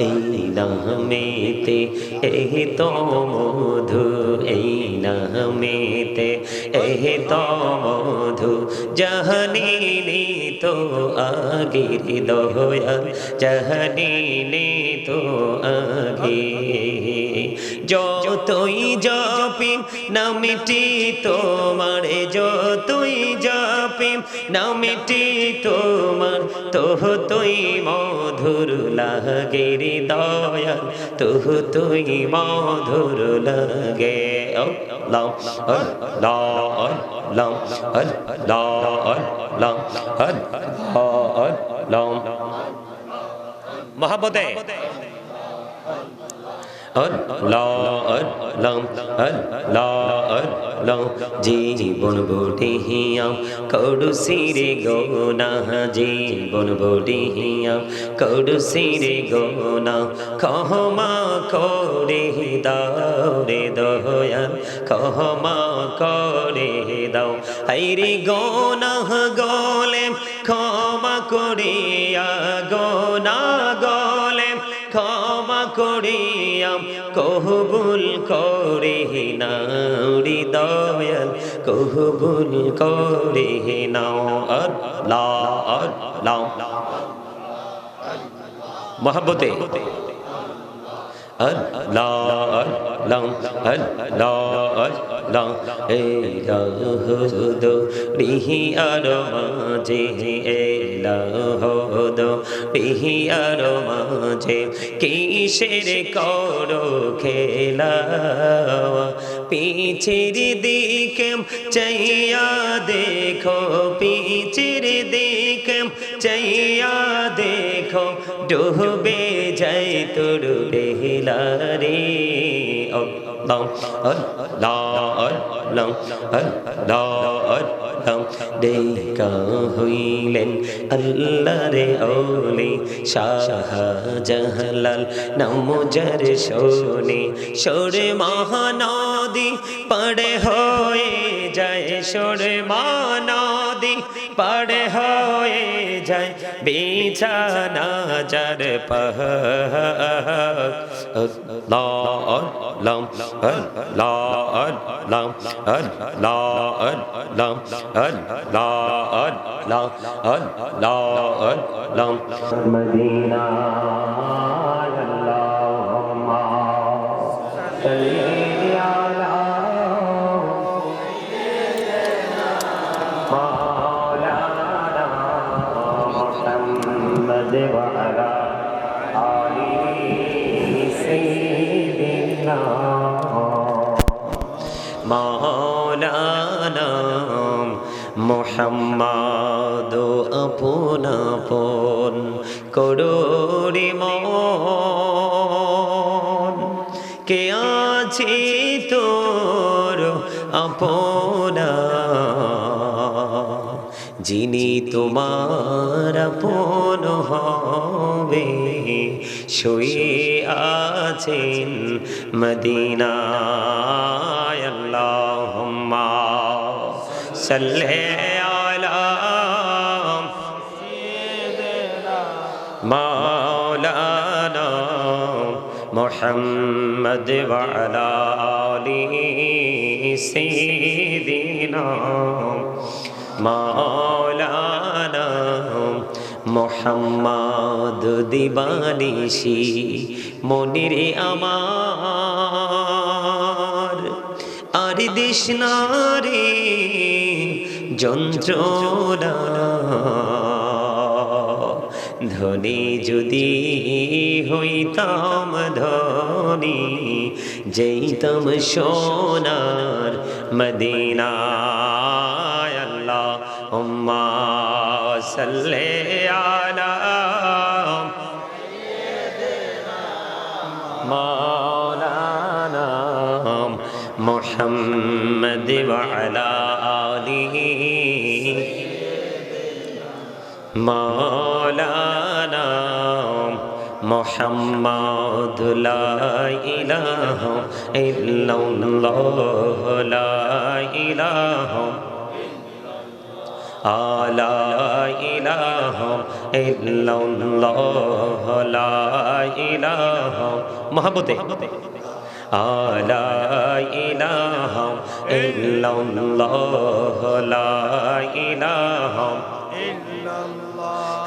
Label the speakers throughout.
Speaker 1: এই নামেতে এই তো মধু এই নামেতে এই তো মধু জহনীনি তো আগির দয়াল জহনীনি তো আগে। যতই জপি নামিটি তোমার, যতই জপি নামিটি তোমার তোহ তুই মধুর লাগে রে দয়াল তোহ তুই মধুর লাগে। লাম লাম হল লাল লাম হল লাম মহাবতে জীবন বটে হিয়াম কৌড়ু সিরে গোনা জীবন বটে হিয়াম কৌড়ু সিরে গোনা কহমা করে দাও রে দয়াল কহমা করে দাও হাইরে গোনা গলে মরিয়াম কহবুল করে নাও হৃদয়াল কহবুল করে নাও আল্লাহ আল্লাহ মহব্বতে Allah, Allah, Allah, Allah. আল্লাহ আল্লাহ এলাহুদ রিহি আর মাঝে এলাহুদ রিহি আর মাঝে, কিসের করো খেলা পিছির দিকে চাইয়া দেখো পিছির দিকে চাইয়া দেখো, ডুবে যাই তোর বেহিলারে দেখা হইলেন আল্লাহরে ওলে শাহজাহালাল নমজার শোনে সোরে মহানদী পড়ে হয়ে যায় সোরে মানা নদী পাড়ে হয়ে যায় বিছানা যার পাহ লা লাম লা লাম লা লাম লা লা লা লা মদিনা মোহাম্মদ আপন আপন করুরি মন। কে আছে তোর আপনা যিনি তোমার আপন হবে, শুয়ে আছেন মদিনায়। আল্লাহুম্মা সাল্লি محمد وعلى آله سيدنا مولانا মোহাম্মদ দিবানিশি মনিরে আমার আর দিশনারে যন্ত্রণা ধনি যদি হইতাম ধনী যেইতাম সোনার মদিনা আল্লাহ উম্মা সাল্লে আলা মাওলানা মুহাম্মদ ওয়া আলা আলিহি মা মোহাম্মদ ইলাহ ইলাহ আলা ইলাহ ইলাহ মহাবতে আলা ইলাহ ইলাহ ইলাহ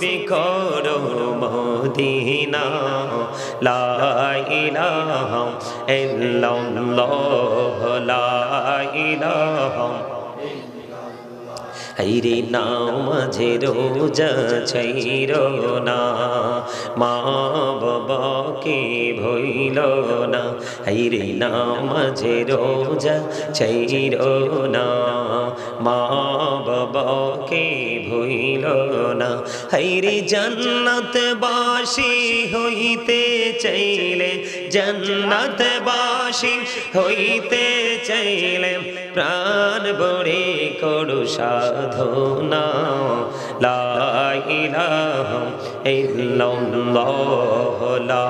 Speaker 1: নাসিবে করো মদিনা, লা ইলাহা ইল্লাল্লাহ, লা ইলাহা হাইরে নাও মাঝে রোজা ছাইর না, মা বাবাকে ভইল না। হাইরে নাও মাঝে রোজা ছাইর না, মা বাবাকে ভইল না। হাইরে জান্নাত বাসি হইতে চাইলে জান্নাত বাসি হইতে চাইলে প্রাণ বড়ে করু সাধনা। লা ইলাহা ইল্লাল্লাহ, লা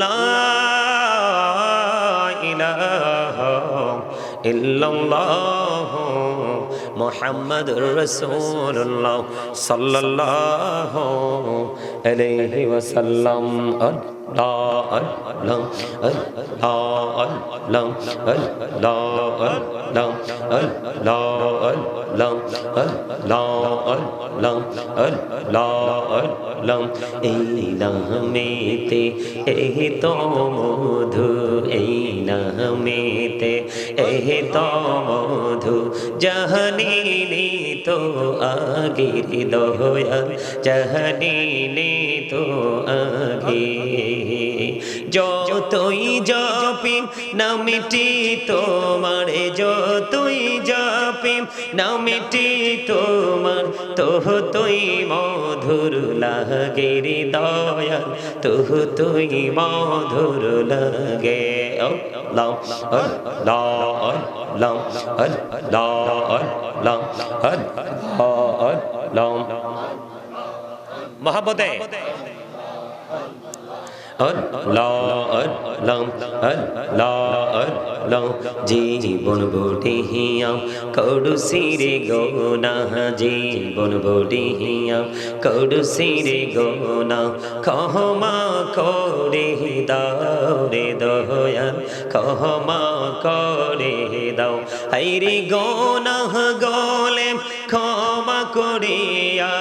Speaker 1: লা ইল্লাল্লাহ মুহাম্মাদুর রাসূলুল্লাহ সাল্লাল্লাহু عليه وسلم الله الله الله الله الله الله الله এই নামেতে এহ তো মধু এই নামেতে এহ তো মধু জহনীনি তো আগির দোয়া জহনীনি তো আগে। যতই জপি নামিটি তোমার, যতই জপি নামিটি তোমার তোহ তুই মধুর লাগে রে দয়া তোহ তুই মধুর লাগে। লাও লাও লাও লাও লাও লাও মহাবতে জীবন বটিহিয়া কৌড়ু সিরে গৌনা জীবন বটিহিয়া কৌড়ু সিরে গৌনা কহমা করে দাও রে দয়াল কহমা করে দাও হাইরে গৌনা গলে ক্ষমা করিয়া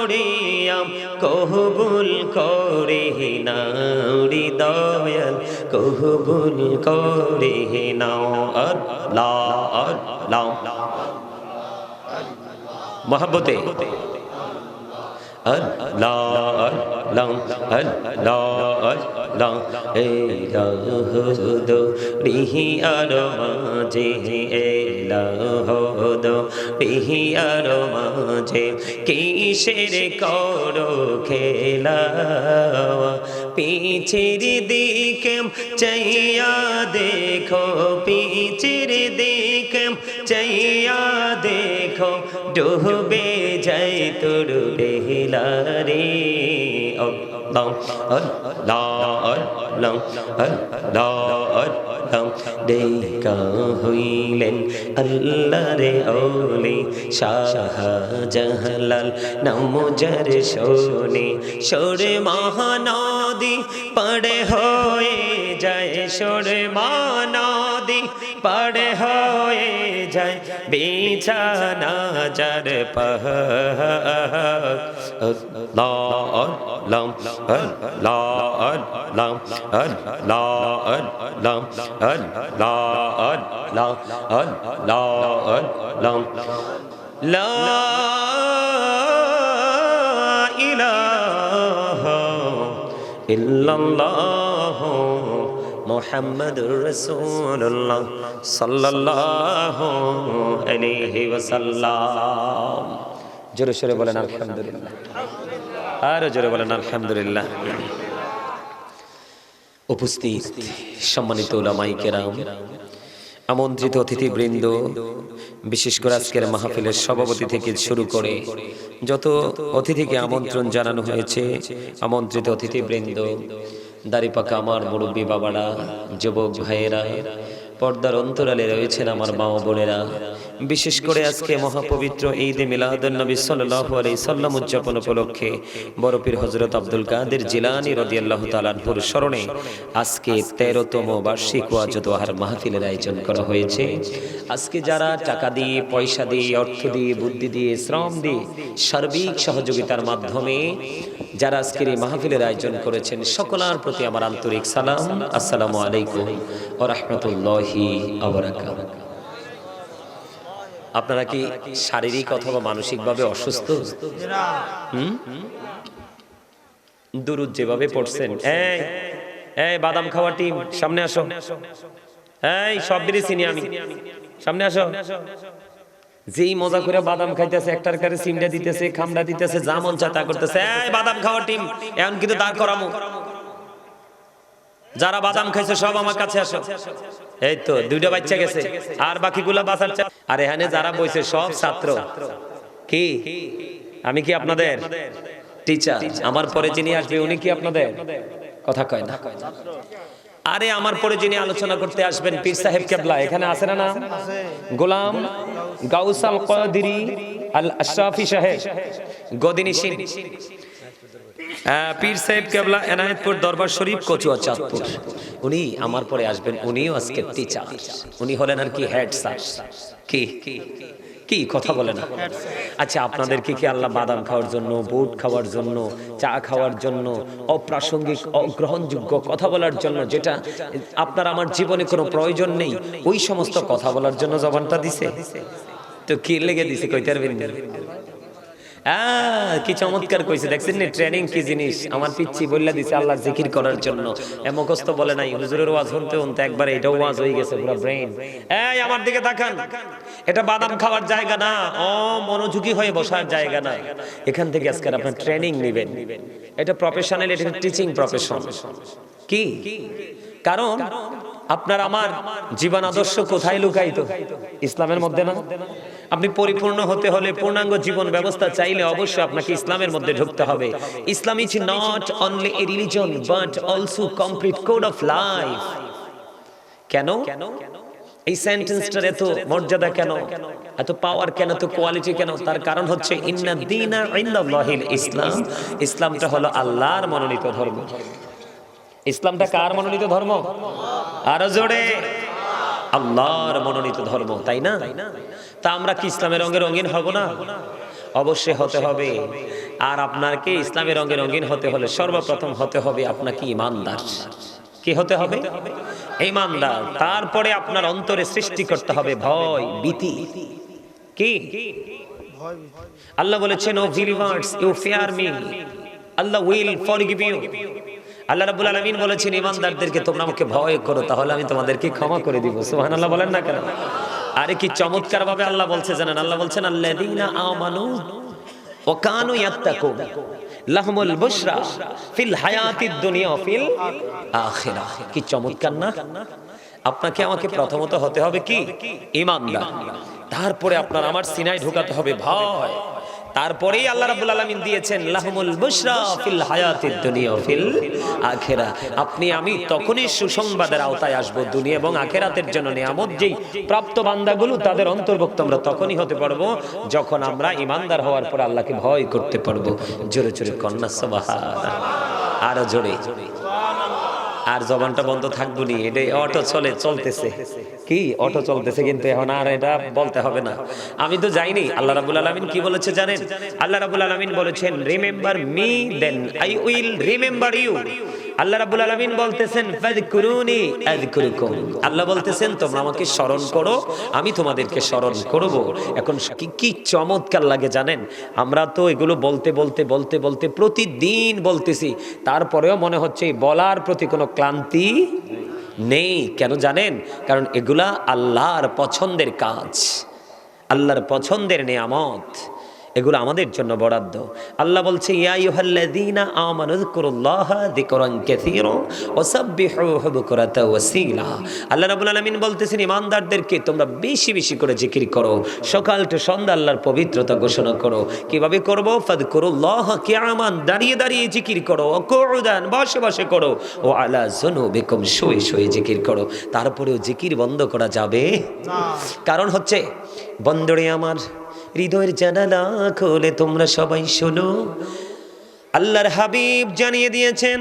Speaker 1: করিয়াম কহবুল করে নি দয়াল কহবুল করে নাও আল্লাহ আল্লাহ। মহব্বতে। আর মাঝে এ রিহি আর মাঝে কিসের করো খেলা? পিছের দিকে চাইয়া দেখো, পিছের দিকে চাইয়া দেখো, ডুবে যাই তোর বেহিলা রে। আল্লাহ আল্লাহ আল্লাহ আল্লাহ আল্লাহ দেখা হইলেন আল্লাহ রে ওলি শাহ জাহালাল নামজার শোনে সোরে মহানদী পড়ে হয়ে যায় সরে মানাদি পাড়ে হয়ে যায় বিছানা যার পাহ লা লাম লা লাম লা লাম লা লাম মুহাম্মাদুর রাসূলুল্লাহ সাল্লাল্লাহু আলাইহি ওয়াসাল্লাম। জোরে সরে বলেন, আলহামদুলিল্লাহ। আরও জোরে বলেন, আলহামদুলিল্লাহ। উপস্থিত সম্মানিত ওলামাই কেরাম, আমন্ত্রিত অতিথিবৃন্দ, বিশেষ করে আজকের মাহফিলের সভাপতি থেকে শুরু করে যত অতিথিকে আমন্ত্রণ জানানো হয়েছে, আমন্ত্রিত অতিথিবৃন্দ দাড়িপাকা আমার মুরব্বী বাবারা যুবক ভাইয়েরা পর্দার অন্তরালে রয়েছেন আমার মা বোনেরা। বিশেষ করে আজকে মহাপবিত্র ঈদে মিলাদুন নবী সাল্লাল্লাহু আলাইহি সাল্লাম উদযাপন উপলক্ষে বড়পীর হযরত আব্দুল কাদের জিলানী রাদিয়াল্লাহু তাআলার স্মরণে আজকে 13তম বার্ষিক ওয়াজ ও দোহার মাহফিলের আয়োজন করা হয়েছে। আজকে যারা টাকা দিয়ে, পয়সা দিয়ে, অর্থ দিয়ে, বুদ্ধি দিয়ে, শ্রম দিয়ে সার্বিক সহযোগিতার মাধ্যমে যারা আজকের এই মাহফিলের আয়োজন করেছেন, সকলার প্রতি আমার আন্তরিক সালাম। আসসালামু আলাইকুম ও রহমতুল্লাহি আপনারা কি শারীরিক অথবা মানসিকভাবে অসুস্থ? হুম? দুরুদ যেভাবে পড়ছেন। বাদাম খাওয়া টিম, সামনে আসো। এই, সব দিনই চিনি আমি। সামনে আসো। যেই মজা করে বাদাম খাইতেছে, একটার কারে সিমটা দিতেছে, খামড়া দিতেছে, যা মন চায় তা করতেছে। বাদাম খাওয়া টিম, এখন কিন্তু দাঁড় করামো। যারা বাদাম খাইছে সব আমার কাছে আসো। এই তো, দুইটা বাচ্চা গেছে। আর বাকিগুলা বাঁচার চা- আর এখানে যারা বইছে সব ছাত্র। কি? আমি কি আপনাদের? টিচার আমার পরে যিনি আসবে, উনি কি আপনাদের? কথা কয় না। আরে, আমার পরে যিনি আলোচনা করতে আসবেন, পীর সাহেব কেবলা, এখানে আছে না না? গোলাম গাউসাল কদিরি আল আশরাফি সাহেব। গদিনী সিং। পীর সাহেব কেবলা এনায়েতপুর দরবার শরীফ, কচুয়া চাঁদপুর। উনি আমার পরে আসবেন, উনিও আজকে টিচার উনি হলেন আর কি হেড স্যার কি? কি? কথা বলে না। আচ্ছা আপনাদেরকে কি আল্লাহ বাদাম খাওয়ার জন্য, বুট খাওয়ার জন্য, চা খাওয়ার জন্য, অপ্রাসঙ্গিক, অগ্রহণযোগ্য কথা বলার জন্য যেটা আপনার আমার জীবনে কোনো প্রয়োজন নেই, ওই সমস্ত কথা বলার জন্য জবানটা দিছে। তো কি লেগে দিছে? কইতে পারবেন কি চমৎকার কইছে। দেখছেন নি? ট্রেনিং কি জিনিস? আমার পিচ্ছি বললা দিছে আল্লাহ জিকির করার জন্য। বলে নাই। হুজুরের ওয়াজ শুনতে শুনতে একবার এটাও ওয়াজ হয়ে গেছে পুরো ব্রেন এই, আমার দিকে তাকান। এটা বাদাম খাওয়ার জায়গা না। ও মনোযোগী হয়ে বসার জায়গা না। এখান থেকে আজকের আপনার ট্রেনিং নেবেন। এটা প্রফেশনাল এটা টিচিং প্রফেশন কি? কারণ আপনার আমার জীবন আদর্শ কোথায় লুকায়িত? ইসলামের মধ্যে না? আপনি পরিপূর্ণ হতে হলে পূর্ণাঙ্গ জীবন ব্যবস্থা চাইলে অবশ্যই আপনাকে ইসলামের মধ্যে ঢুকতে হবে। Islam is not only a religion but also complete code of life কেন? এই সেন্টেন্সটার এত মর্যাদা কেন? এত পাওয়ার কেন? এত কোয়ালিটি কেন? তার কারণ হচ্ছে, ইন্না দিনা ইন্দাল্লাহিল ইসলাম ইসলামটা হলো আল্লাহর মনোনীত ধর্ম। ইসলামটা কার মনোনীত ধর্ম? আরও জোরে। আল্লাহর মনোনীত ধর্ম, তাই না? তা আমরা কি ইসলামের রঙে রঙিন হব না? অবশ্যই হতে হবে। আর আপনাকে ইসলামের রঙে রঙিন হতে হলে সর্বপ্রথম হতে হবে আপনাকে ইমানদার। কি হতে হবে? ইমানদার। তারপরে আপনার অন্তরে সৃষ্টি করতে হবে ভয়, ভীতি। কি? আল্লাহ বলেছেন O believers you fear me Allah will forgive you আল্লাহ রাব্বুল আলামিন বলেছেন, ইমানদারদেরকে তোমরা আমাকে ভয় করো, তাহলে আমি তোমাদেরকে ক্ষমা করে দিব। সুবহানাল্লাহ বলেন না কেন? আরে কি চমৎকার ভাবে আল্লাহ বলছে জানেন? আল্লাহ বলছেন আপনাকে আমাকে প্রথমত হতে হবে কি? তারপরে আপনার আমার সিনায় ঢুকাতে হবে ভয়। তারপরেই আল্লাহ রাব্বুল আলামিন দিয়েছেন, লাহমুল বুশরা ফিল হায়াতিদ দুনিয়া ফিল আখিরা। আপনি, আমি তখনই সুসংবাদের আওতায় আসব দুনিয়া এবং আখিরাতের জন্য নিয়ামত যেই প্রাপ্ত বান্দাগুলো, তাদের অন্তর্ভুক্ত আমরা তখনই হতে পারব যখন আমরা ইমানদার হওয়ার পর আল্লাহকে ভয় করতে পারব। জোরে জোরে কন্যা, সুবহানাল্লাহ। আরও জোরে। আর জবানটা বন্ধ থাকব নি এটা অটো চলে, চলতেছে। কি অটো চলতেছে কিন্তু এখন আর এটা বলতে হবে না। আমি তো যাইনি, আল্লাহ রাবুল আলমিন কি বলেছে জানেন? আল্লাহ রাবুল আলমিন বলেছেন remember me then I will remember you আল্লাহ রাব্বুল আলামিন বলতেছেন আল্লাহ বলতেছেন, তোমরা আমাকে স্মরণ করো, আমি তোমাদেরকে স্মরণ করব। এখন কি কি চমৎকার লাগে জানেন? আমরা তো এগুলো বলতে বলতে বলতে বলতে প্রতিদিন বলতেছি, তারপরেও মনে হচ্ছে বলার প্রতি কোনো ক্লান্তি নেই। কেন জানেন? কারণ এগুলা আল্লাহর পছন্দের কাজ, আল্লাহর পছন্দের নিয়ামত। এগুলো আমাদের জন্য বরাদ্দ। আল্লাহ বলছে ইয়া আইয়ুহাল্লাযীনা আমানু যকুরুল্লাহা যিকরান কাসীরা ওয়া সাব্বিহুহু বুকরাতা ওয়া আল্লাহ রাব্বুল আলামিন বলতেছেন ইমানদারদেরকে তোমরা বেশি বেশি করে জিকির করো। সকাল টু সন্ধ্যা আল্লাহর পবিত্রতা ঘোষণা করো। কীভাবে করব? ফাযকুরুল্লাহ কিয়ামান দাঁড়িয়ে দাঁড়িয়ে জিকির করো। ও কুউদান বসে বসে করো। ও আলা যুনুবিকুম শুয়ে শুয়ে জিকির করো। তারপরেও জিকির বন্ধ করা যাবে? কারণ হচ্ছে বন্দরে আমার হৃদয়ের জানালা খোলে, তোমরা সবাই শোনো। আল্লাহর হাবিব জানিয়ে দিয়েছেন,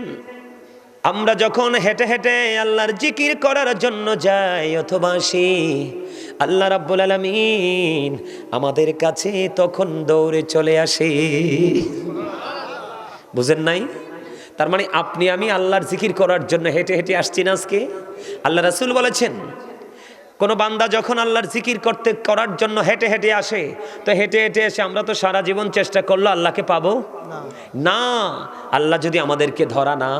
Speaker 1: আমরা যখন হেঁটে হেঁটে আল্লাহর জিকির করার জন্য যাই, অথবা আসি, আল্লাহ রাব্বুল আলামিন আমাদের কাছে তখন দৌড়ে চলে আসে। বুঝেন নাই? তার মানে আপনি, আমি আল্লাহর জিকির করার জন্য হেঁটে হেঁটে আসছি না আজকে? আল্লাহ রাসূল বলেছেন কোনো বান্দা যখন আল্লাহর জিকির করতে, করার জন্য হেঁটে হেঁটে আসে, তো হেঁটে হেঁটে এসে আমরা তো সারা জীবন চেষ্টা করল আল্লাহকে পাবো? না। আল্লাহ যদি আমাদেরকে ধরা না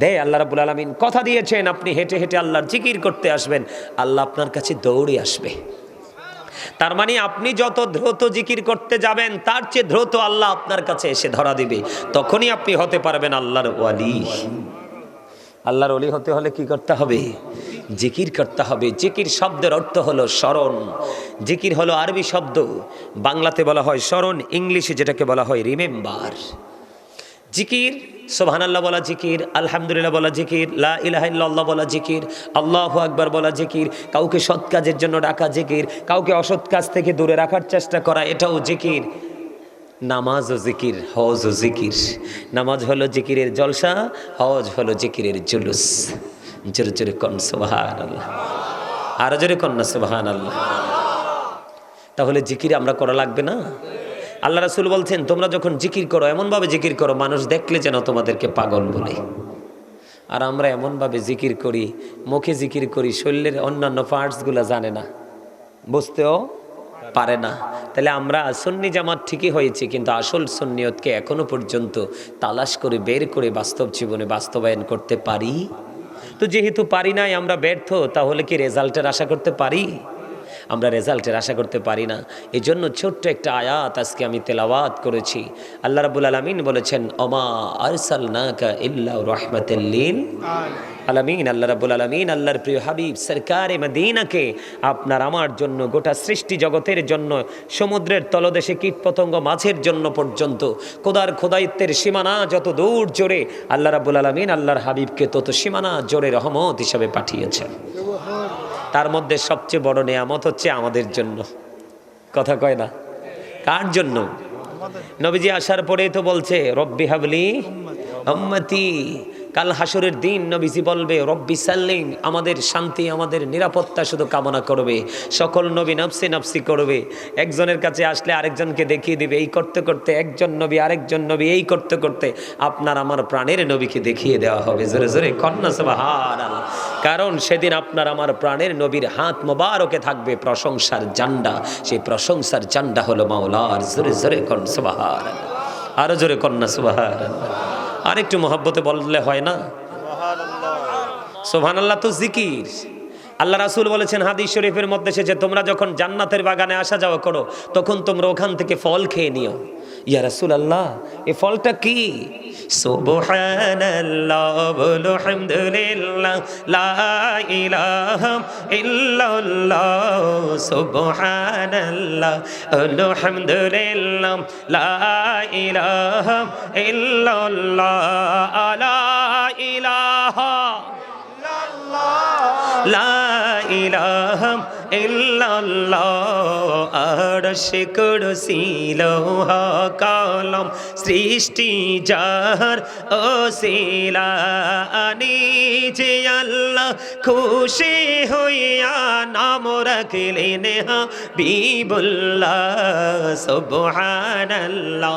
Speaker 1: দে আল্লাহ রাবুল আলমিন কথা দিয়েছেন, আপনি হেঁটে হেঁটে আল্লাহর জিকির করতে আসবেন, আল্লাহ আপনার কাছে দৌড়ে আসবে। তার মানে আপনি যত দ্রুত জিকির করতে যাবেন, তার চেয়ে দ্রুত আল্লাহ আপনার কাছে এসে ধরা দিবে। তখনই আপনি হতে পারবেন আল্লাহর ওয়ালি। আল্লাহর অলি হতে হলে কি করতে হবে? জিকির করতে হবে। জিকির শব্দের অর্থ হলো স্মরণ। জিকির হলো আরবি শব্দ। বাংলাতে বলা হয় স্মরণ, ইংলিশে যেটাকে বলা হয় রিমেম্বার। জিকির সোহানাল্লাহ বলা জিকির, আলহামদুলিল্লাহ বলা জিকির, লা ইলাহা বলা জিকির, আল্লাহু আকবার বলা জিকির, কাউকে সৎ কাজের জন্য ডাকা জিকির, কাউকে অসৎ কাজ থেকে দূরে রাখার চেষ্টা করা, এটাও জিকির। নামাজ ও জিকির হজ ও জিকির। নামাজ হলো জিকিরের জলসা, হজ হলো জিকিরের জুলুস। জোরে জোরে কন সুবহান আল্লাহ আরও জোরে কন না সুবহান আল্লাহ তাহলে জিকির আমরা করা লাগবে না আল্লাহ রাসুল বলছেন, তোমরা যখন জিকির করো, এমনভাবে জিকির করো, মানুষ দেখলে যেন তোমাদেরকে পাগল বলে। আর আমরা এমনভাবে জিকির করি, মুখে জিকির করি, শরীরের অন্যান্য পার্টসগুলো জানে না। বুঝতেও পারে না। তাহলে আমরা সন্নি জামাত ঠিকই হয়েছে, কিন্তু আসল সন্নিয়তকে এখনও পর্যন্ত তালাশ করে, বের করে বাস্তব জীবনে বাস্তবায়ন করতে পারি? তো যেহেতু পারি নাই, আমরা ব্যর্থ, তাহলে কি রেজাল্টের আশা করতে পারি? আমরা রেজাল্টের আশা করতে পারি না। এই জন্য ছোট্ট একটা আয়াত আজকে আমি তেলাওয়াত করেছি। আল্লাহ রাবুল আলমিন বলেছেন অমা আরসাল নাকা ইল্লা রহমতুল্লিন আলামিন আল্লাহ রাবুল আলমিন আল্লাহর প্রিয় হাবিব সরকারে মদিনাকে আপনার আমার জন্য গোটা সৃষ্টি জগতের জন্য, সমুদ্রের তলদেশে কীটপতঙ্গ মাছের জন্য পর্যন্ত, খোদার খোদায়িত্বের সীমানা যত দূর জোরে আল্লাহ রাবুল আলমিন আল্লাহর হাবিবকে তত সীমানা জোরে রহমত হিসাবে পাঠিয়েছেন। তার মধ্যে সবচেয়ে বড় নেয়ামত হচ্ছে আমাদের জন্য। কথা কয় না? কার জন্য? নবীজি আসার পরে তো বলছে, রব্বি হাবলি উম্মতি কাল হাসরের দিন নবীজি বলবে, রব্বি সাল্লিম, আমাদের শান্তি, আমাদের নিরাপত্তা শুধু কামনা করবে। সকল নবী নফসি নফসি করবে। একজনের কাছে আসলে আরেকজনকে দেখিয়ে দিবে, এই করতে করতে একজন নবী, আরেকজন নবী, এই করতে করতে আপনার আমার প্রাণের নবীকে দেখিয়ে দেওয়া হবে। জোরে জোরে কন্যা সবাহার কারণ সেদিন আপনার আমার প্রাণের নবীর হাত মোবারকে থাকবে প্রশংসার জান্ডা সেই প্রশংসার জান্ডা হলো মাওলার। জোরে জোরে কন সুবাহার আরও জোরে কন্যা সুবাহার আর একটু মহব্বতে বললে হয় না? সোহান আল্লাহ তো জিকির। আল্লাহ রাসুল বলেছেন হাদিস শরীফের মধ্যে এসেছে, তোমরা যখন জান্নাতের বাগানে আসা যাওয়া করো, তখন তোমরা ওখান থেকে ফল খেয়ে নিও। ইয়া রাসুল আল্লাহ এ ফলটা কি? ইলাহা লা ইলাহা ইল্লাল্লাহ আরশ কুরসি লৌহা কলম সৃষ্টি যার ওসিলা যে আল্লাহ খুশি হইয়া নাম রাখলেন হাবিবুল্লাহ সুবহানাল্লাহ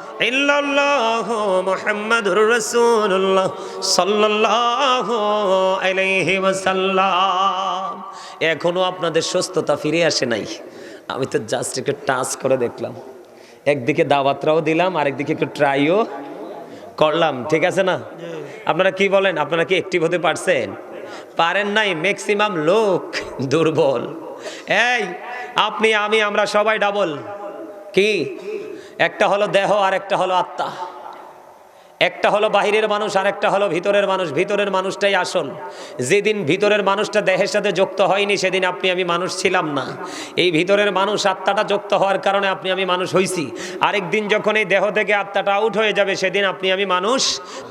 Speaker 1: ইল্লাল্লাহ মুহাম্মাদুর রাসূলুল্লাহ সাল্লাল্লাহু আলাইহি ওয়াসাল্লাম। এখনও আপনাদের সুস্থতা ফিরে আসে নাই। আমি তো জাস্ট একটু টাচ করে দেখলাম। একদিকে দাওয়াতরাও দিলাম, আরেকদিকে একটু ট্রাইও করলাম। ঠিক আছে না? আপনারা কি বলেন? আপনারা কি অ্যাক্টিভ হতে পারছেন? পারেন নাই ম্যাক্সিমাম লোক দুর্বল। এই, আপনি, আমি, আমরা সবাই ডাবল কি? একটা হলো দেহ আর একটা হলো আত্মা। একটা হলো বাহিরের মানুষ, আর একটা হলো ভিতরের মানুষ। ভিতরের মানুষটাই আসল। যেদিন ভিতরের মানুষটা দেহের সাথে যুক্ত হয়নি, সেদিন আপনি আমি মানুষ ছিলাম না। এই ভিতরের মানুষ আত্মাটা যুক্ত হওয়ার কারণে আপনি আমি মানুষ হইছি। আরেকদিন যখন এই দেহ থেকে আত্মাটা আউট হয়ে যাবে, সেদিন আপনি আমি মানুষ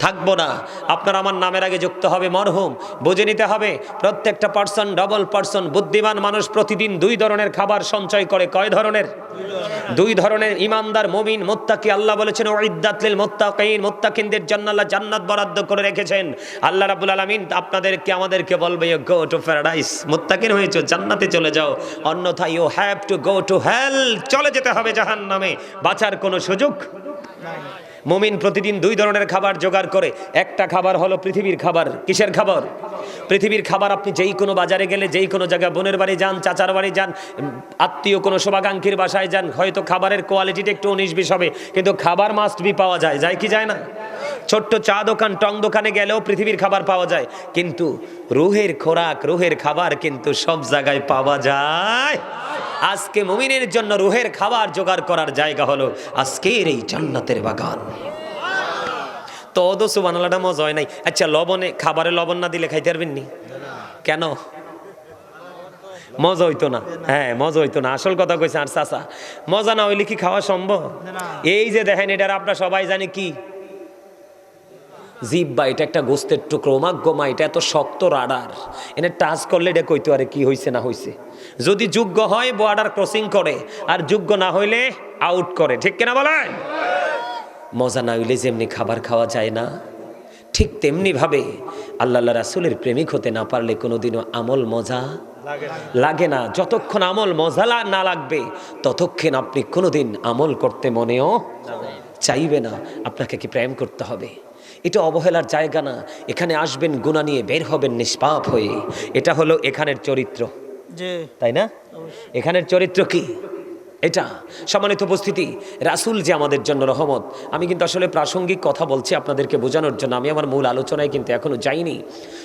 Speaker 1: থাকব না। আপনার আমার নামের আগে যুক্ত হবে মরহুম। বুঝে নিতে হবে, প্রত্যেকটা পার্সন ডবল পার্সন বুদ্ধিমান মানুষ প্রতিদিন দুই ধরনের খাবার সঞ্চয় করে। কয় ধরনের? দুই ধরনের। ইমানদার, মমিন, মোত্তাকি। আল্লাহ বলেছেন ওইদাতলিল মোত্তাকিন মোত্তাকিনদের জন্য আল্লাহ জান্নাত বরাদ্দ করে রেখেছেন। আল্লাহ রাব্বুল আলামিন আপনাদেরকে, আমাদেরকে বলবে ইউ গো টু প্যারাডাইস মুত্তাকিন হয়েছো, জান্নাতে চলে যাও। অন্যথা you have to go to hell চলে যেতে হবে জাহান্নামে। বাঁচার কোনো সুযোগ মুমিন প্রতিদিন দুই ধরনের খাবার জোগাড় করে। একটা খাবার হলো পৃথিবীর খাবার। কিসের খাবার? পৃথিবীর খাবার আপনি যেই কোনো বাজারে গেলে, যেই কোনো জায়গায় বোনের বাড়ি যান, চাচার বাড়ি যান, আত্মীয় কোনো শোভাকাঙ্ক্ষীর বাসায় যান, হয়তো খাবারের কোয়ালিটিটা একটু উনিশ বিশ হবে, কিন্তু খাবার মাস্ট বি পাওয়া যায়। যায় কি যায় না? ছোট্ট চা দোকান, টং দোকানে গেলেও পৃথিবীর খাবার পাওয়া যায়। কিন্তু রুহের খোরাক, রুহের খাবার কিন্তু সব জায়গায় পাওয়া যায়। আজকে মুমিনের জন্য রুহের খাবার জোগাড় করার জায়গা হলো আজকের এই জান্নাতের বাগান। তো ওদো সুবানালাটা মজা হয় নাই। আচ্ছা লবণে খাবারে লবণ না দিলে খাইতে পারবেন নি? কেন? মজা হইতো না। হ্যাঁ মজা হইতো না। আসল কথা কইছে আর চাচা মজা না হইলে কি খাওয়া সম্ভব? এই যে দেখেন এটার আপনারা সবাই জানে কি? জিব্বা এটা একটা গোস্তের টুকরো। মাগ গোমা এটা এত শক্ত রাডার। এনে টাচ করলে এটা কইতে পারে কি হয়েছে না হইছে? যদি যোগ্য হয় বর্ডার ক্রসিং করে আর যোগ্য না হইলে আউট করে। ঠিক কিনা বলেন? মজা না হইলে যেমনি খাবার খাওয়া যায় না ঠিক তেমনি ভাবে আল্লাহ আল্লাহ রাসুলের প্রেমিক হতে না পারলে কোনোদিনও আমল মজা লাগে না। যতক্ষণ আমল মজা না লাগবে ততক্ষণ আপনি কোনোদিন আমল করতে মনেও চাইবে না আপনাকে কি প্রেম করতে হবে? এটা অবহেলার জায়গা না। এখানে আসবেন গুণা নিয়ে বের হবেন নিষ্পাপ হয়ে। এটা হলো এখানের চরিত্র। তাই না? এখানের চরিত্র কি? এটা। সম্মানিত উপস্থিতি রাসূল যে আমাদের জন্য রহমত। আমি কিন্তু আসলে প্রাসঙ্গিক কথা বলছি আপনাদেরকে বোঝানোর জন্য। আমি আমার মূল আলোচনায় কিন্তু এখনও যাইনি।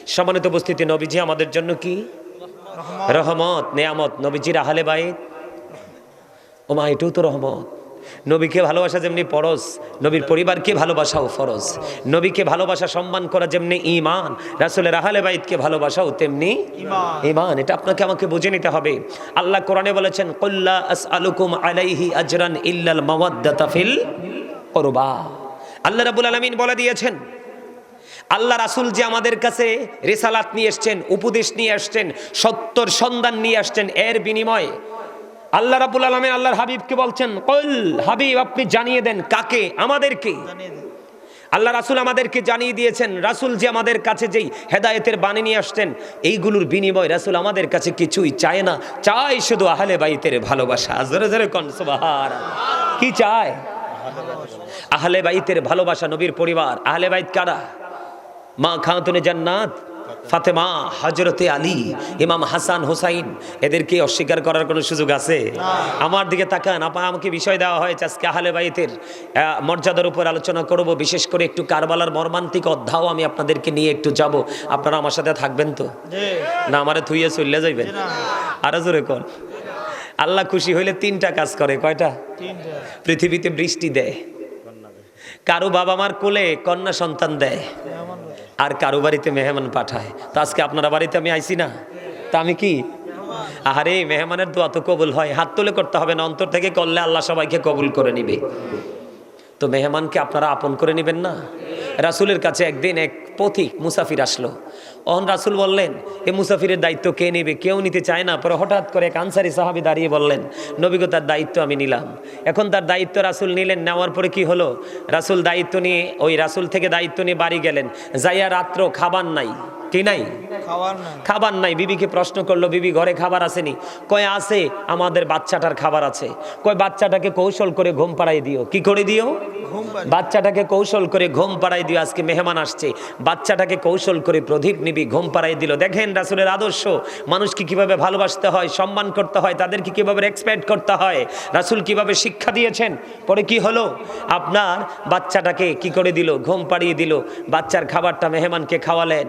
Speaker 1: সম্মানিত উপস্থিতি নবীজি আমাদের জন্য কি? রহমত নেয়ামত। নবীজির আহলে বাইত। ওমা এটাও তো রহমত। নবীকে ভালোবাসা যেমনি ফরজ নবীর পরিবারকে ভালোবাসাও ফরজ। নবীকে ভালোবাসা সম্মান করা যেমনি ইমান রাসুলের আহলে বাইতকে ভালোবাসাও তেমনি ইমান এটা আপনাকে আমাকে বুঝে নিতে হবে। আল্লাহ কোরআনে বলেছেন কল্লা আসআলুকুম আলাইহি আজরান ইল্লাল মাওয়াদ্দাতা ফিল কুরবা। আল্লাহ রাব্বুল আলামিন বলে দিয়েছেন আল্লাহ রাসুল যে আমাদের কাছে রেসালাত নিয়ে এসছেন উপদেশ নিয়ে আসছেন সত্যর সন্ধান নিয়ে আসছেন এর বিনিময়ে আল্লাহ রাবুল আলমী আল্লাহর হাবিবকে বলছেন কল হাবিব আপনি জানিয়ে দেন কাকে? আমাদেরকে? আল্লাহ রাসুল আমাদেরকে জানিয়ে দিয়েছেন রাসুল যে আমাদের কাছে যেই হেদায়েতের বাণী নিয়ে আসতেন এইগুলোর বিনিময় রাসুল আমাদের কাছে কিছুই চায় না। চায় শুধু আহলে বাইতের ভালোবাসা। জোরে জোরে কন সুবহান কি চায়? আহলে বাইতের ভালোবাসা নবীর পরিবার। আহলে বাইত কারা? মা খাতুনে জান্নাত? ফাতেমা হজরতে আলী ইমাম হাসান হুসাইন এদেরকে অস্বীকার করার কোনো সুযোগ আছে? আমার দিকে তাকান আপা আমাকে বিষয় দেওয়া হয়েছে আজকে আহলে বাইতের। মর্যাদার উপর আলোচনা করব বিশেষ করে একটু কারবালার মর্মান্তিক অধ্যাও আমি আপনাদেরকে নিয়ে একটু যাব। আপনারা আমার সাথে থাকবেন তো? না আমারে থুইয়ে চললে যাইবেন। আরও জোরে কর আল্লাহ খুশি হইলে তিনটা কাজ করে কয়টা? পৃথিবীতে বৃষ্টি দেয়। কারও বাবা মার কোলে কন্যা সন্তান দেয়। আর কারও বাড়িতে মেহমান পাঠায়। তো আজকে আপনারা বাড়িতে আমি আইছি না। তা আমি কি? আহারে, মেহমানের দোয়া তো কবুল হয়। হাত তুলে করতে হবে না, অন্তর থেকে করলে আল্লাহ সবাইকে কবুল করে নিবে। তো মেহমানকে আপনারা আপন করে নেবেন না? রাসুলের কাছে একদিন এক পথিক মুসাফির আসলো। অহন রাসুল বললেন, এ মুসাফিরের দায়িত্ব কে নেবে? কেউ নিতে চায় না। পরে হঠাৎ করে এক আনসারি সাহাবি দাঁড়িয়ে বললেন নবীগো তার দায়িত্ব আমি নিলাম। এখন তার দায়িত্ব রাসুল নিলেন, নেওয়ার পরে কি হলো? রাসুল দায়িত্ব নিয়ে, ওই রাসুল থেকে দায়িত্ব নিয়ে বাড়ি গেলেন। যাইয়া রাত্র খাবার নাই। কি নাই? খাবার নাই। বিবিকে প্রশ্ন করল বিবি ঘরে খাবার আসেনি? কয় আছে আমাদের বাচ্চাটার খাবার আছে। কয় বাচ্চাটাকে কৌশল করে ঘুম পাড়াই দিও। কি করে দিও? বাচ্চাটাকে কৌশল করে ঘুম পাড়াই দিও। আজকে মেহমান আসছে। বাচ্চাটাকে কৌশল করে প্রদীপ নিবি ঘুম পাড়াই দিল। দেখেন রাসুলের আদর্শ। মানুষকে কীভাবে ভালোবাসতে হয় সম্মান করতে হয় তাদেরকে কীভাবে রেসপেক্ট করতে হয় রাসুল কীভাবে শিক্ষা দিয়েছেন? পরে কি হলো? আপনার বাচ্চাটাকে কি করে দিল? ঘুম পাড়িয়ে দিল। বাচ্চার খাবারটা মেহমানকে খাওয়ালেন।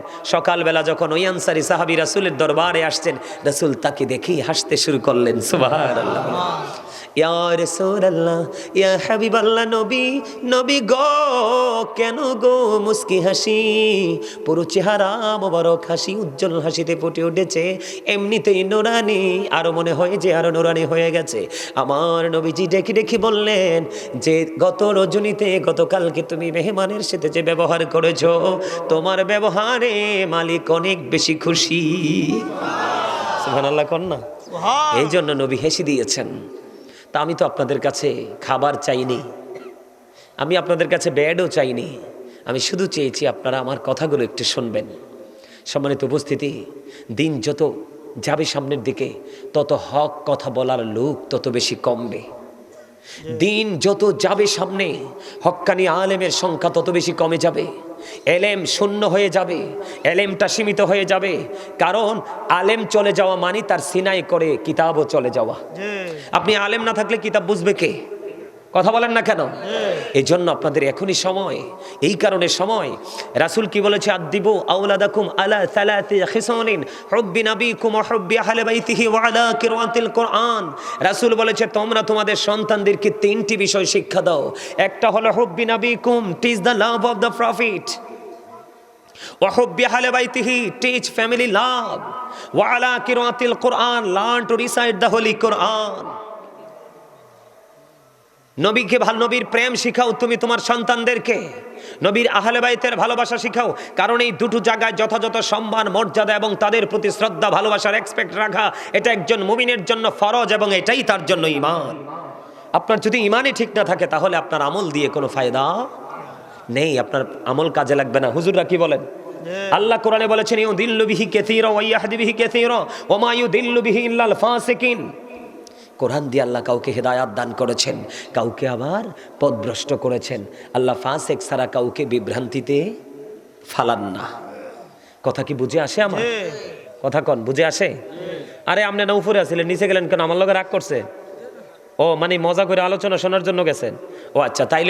Speaker 1: সকালবেলা যখন ওই আনসারি সাহাবি রাসুলের দরবারে আসছেন, রাসুল তাকে দেখেই হাসতে শুরু করলেন সুবাহ ইয়া রাসূলুল্লাহ ইয়া হাবিবাল্লাহ নবী নবী গো কেন গো মুস্কি হাসি? পুরো চেহারা মোবারক হাসি উজ্জ্বল হাসিতে ফুটে উঠেছে। এমনিতেই নোরানি আরও মনে হয় যে আরও নোরানি হয়ে গেছে। আমার নবীজি ডেকে ডেকে বললেন যে গত রজনীতে গতকালকে তুমি মেহমানের সাথে যে ব্যবহার করেছ তোমার ব্যবহারে মালিক অনেক বেশি খুশি। সুবহানাল্লাহ কন্যা। এই জন্য নবী হেসে দিয়েছেন। তা আমি তো আপনাদের কাছে খাবার চাইনি। আমি আপনাদের কাছে ব্যাডও চাইনি। আমি শুধু চেয়েছি আপনারা আমার কথাগুলো একটু শুনবেন। সম্মানিত উপস্থিতি, দিন যত যাবে সামনের দিকে, তত হক কথা বলার লোক তত বেশি কমবে। দিন যত যাবে সামনে হক্কানি আলেমের সংখ্যা তত বেশি কমে যাবে। এলেম শূন্য হয়ে যাবে এলেমটা সীমিত হয়ে যাবে। কারণ আলেম চলে যাওয়া মানে তার সিনাই করে কিতাবও চলে যাওয়া। আপনি আলেম না থাকলে কিতাব বুঝবে কে? কথা বলেন না কেন? এই জন্য আপনাদের এখনই সময়, এই কারণে সময়। রাসুল কি বলেছে? আদিবু আউলাদাকুম আলা সালাতি খিসানিন, হুব্বি নাবিকুম ওয়া হুব্বি আহলে বাইতিহি ওয়া আলা কিরাতিল কোরআন। রাসুল বলেছে, তোমরা তোমাদের সন্তানদেরকে তিনটি বিষয় শিক্ষা দাও। একটা হলো হুব্বি নাবিকুম teach the love of the prophet ওয়াহব্বি আহলে বাইতিহি টিচ ফ্যামিলি লাভ ওয়া আলা কিরাতিল কোরআন learn to recite the holy Quran নবীকে ভালো নবীর প্রেম শিখাও তুমি তোমার সন্তানদেরকে। নবীর আহলে বাইতের ভালোবাসা শিখাও কারণ এই দুটো জায়গায় যথাযথ সম্মান মর্যাদা এবং তাদের প্রতি শ্রদ্ধা ভালোবাসার এক্সপেক্ট রাখা এটা একজন মুমিনের জন্য ফরজ এবং এটাই তার জন্য ইমান আপনার যদি ইমানই ঠিক না থাকে তাহলে আপনার আমল দিয়ে কোনো ফায়দা নেই আপনার আমল কাজে লাগবে না। হুজুররা কি বলেন? আল্লাহ কোরআনে বলেছেন ইউ দিল্লু বিহি কাসীরা ওয়া ইয়াহদি বিহি কাসীরা ওয়া মা ইউদিল্লু বিহি ইল্লাল ফাসিকিন। কোরআন দিয়ে আল্লাহ কাউকে হেদায়াত দান করেছেন কাউকে আবার পদভ্রষ্ট করেছেন। আল্লাহ ফাসেক ছাড়া কাউকে বিভ্রান্তিতে ফালান না। কথা কি বুঝে আসে আমার? কথা কন বুঝে আসে? আরে আপনি না উপরে আছিলেন নিচে গেলেন কেন? আমার লোকের রাগ করছে? ও মানে মজা করে আলোচনা শোনার জন্য গেছেন। ও আচ্ছা তাইলে